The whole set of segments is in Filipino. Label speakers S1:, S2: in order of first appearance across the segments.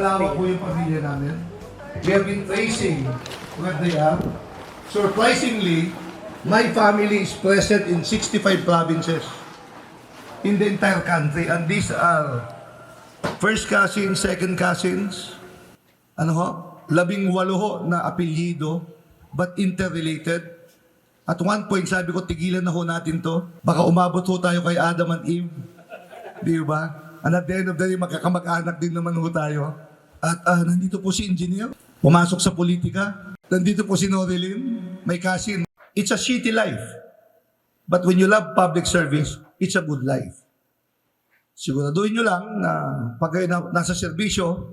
S1: malawak po yung pamilya namin. We have been tracing where they are. Surprisingly, my family is present in 65 provinces in the entire country. And these are first cousins, second cousins, ano ho, labing walo na apelyido, but interrelated. At one point, sabi ko, tigilan na ho natin to. Baka umabot ho tayo kay Adam and Eve. Di ba? And at the end of the day, magkakamag-anak din naman ho tayo. At ah, nandito po si engineer, pumasok sa politika. Nandito po si Norilyn, may cousin. It's a shitty life. But when you love public service, it's a good life. Siguraduhin nyo lang na pag kayo na, nasa serbisyo,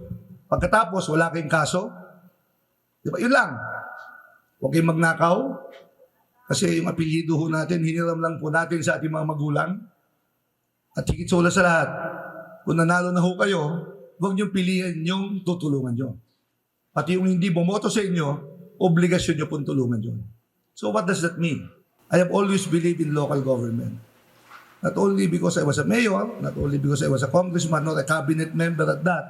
S1: pagkatapos wala kayong kaso, di ba? Yun lang. Huwag kayong magnakaw. Kasi yung apelyido ho natin, hiniram lang po natin sa ating mga magulang. At higit sa lahat, kung nanalo na ho kayo, huwag niyong piliin yung tutulungan nyo. Pati yung hindi bumoto sa inyo, obligasyon nyo pong tulungan yun. So what does that mean? I have always believed in local government. Not only because I was a mayor, not only because I was a congressman or a cabinet member at that.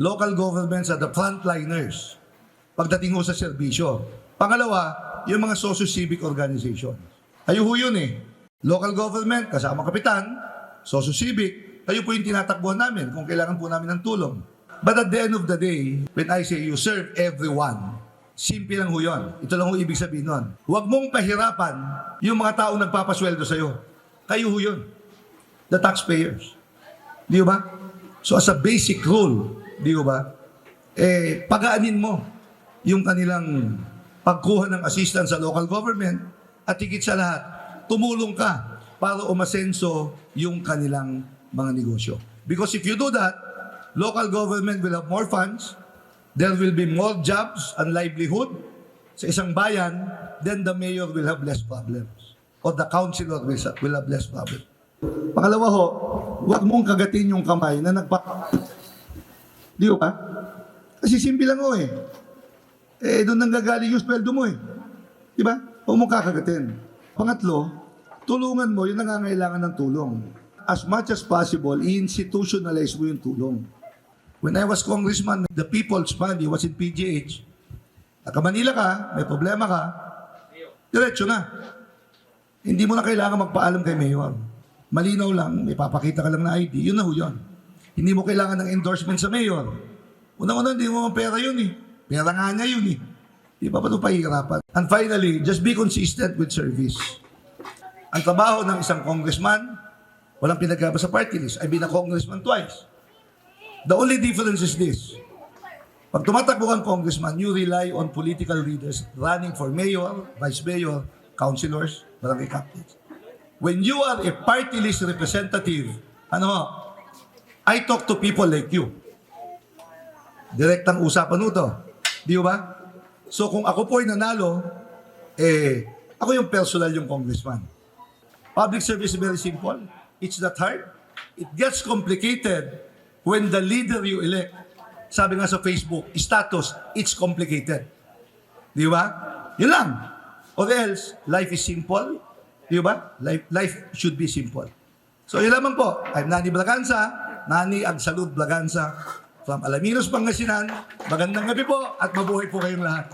S1: Local governments are the frontliners pagdating ho sa serbisyo. Pangalawa, yung mga socio-civic organizations. Kayo ho yun eh. Local government, kasama kapitan, socio-civic, kayo po yung tinatakbuhan namin kung kailangan po namin ng tulong. But at the end of the day, when I say you serve everyone, simple lang ho yun. Ito lang ho ibig sabihin nun. Huwag mong pahirapan yung mga taong nagpapasweldo sa'yo. Kayo ho yun. The taxpayers. Di ba? So as a basic rule, di ba? Eh, pagaanin mo yung kanilang pagkuha ng assistance sa local government at higit sa lahat, tumulong ka para umasenso yung kanilang mga negosyo. Because if you do that, local government will have more funds, there will be more jobs and livelihood sa isang bayan, then the mayor will have less problems. Or the councilor will, have less problems. Pangalawa ho, huwag mong kagatin yung kamay na nagpa... Di ba? Kasi simple lang ho eh. Eh, doon nang gagaling yung sweldo mo eh. Di ba? Huwag mong kakagatin. Pangatlo, tulungan mo yung nangangailangan ng tulong. As much as possible, i-institutionalize mo yung tulong. When I was congressman, the People's Fund, was in PGH. Naka Manila ka, may problema ka, diretso na. Hindi mo na kailangan magpaalam kay Mayor. Malinaw lang, may papakita ka lang na ID, yun na ho yun. Hindi mo kailangan ng endorsement sa Mayor. Unang-una, hindi mo pera yun eh. Pera nga niya yun eh. Di ba pa ito pahihirapan? And finally, just be consistent with service. Ang trabaho ng isang congressman, walang pinagkaba sa party list. I've been a congressman twice. The only difference is this. Pag tumatakbo kang congressman, you rely on political leaders running for mayor, vice mayor, councilors, barangay captains. When you are a party list representative, ano, I talk to people like you. Direktang usapan mo to. Di ba? So kung ako po ay nanalo, eh, ako yung personal yung congressman. Public service is very simple. It's not hard. It gets complicated when the leader you elect, sabi nga sa Facebook, status, it's complicated. Di ba? Yun lang. Or else, life is simple. Di ba? Life, life should be simple. So yun lamang po. I'm Nani Blaganza, Nani Agsalud Blaganza from Alaminos, Pangasinan. Magandang gabi po at mabuhay po kayong lahat.